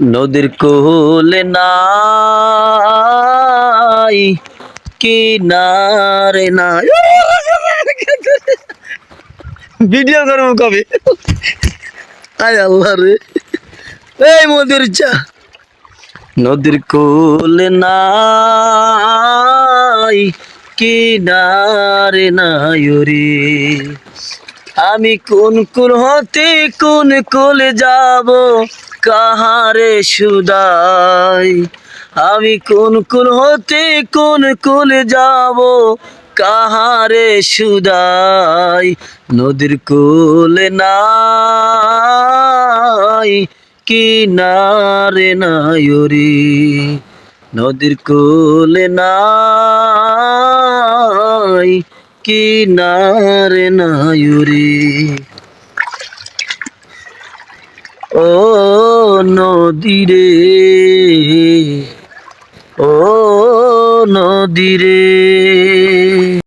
নদীর কোলে নাই, কিনারে নাই। ভিডিও করব কবে? আয় আল্লাহ রে। এই মধুর চা নদীর কোলে নাই, কিনারে নাই আমি কোন কোন হতে কোন কোলে যাব? কাহারে সুদাই? আমি কোন কোন হতে কোন কোলে যাব, কাহারে সুদাই? নদীর কোলে নাই, কিনারে নাই রে নদীর কোলে নাই, কিনারে নাই রে ও নদী রে ও নদী রে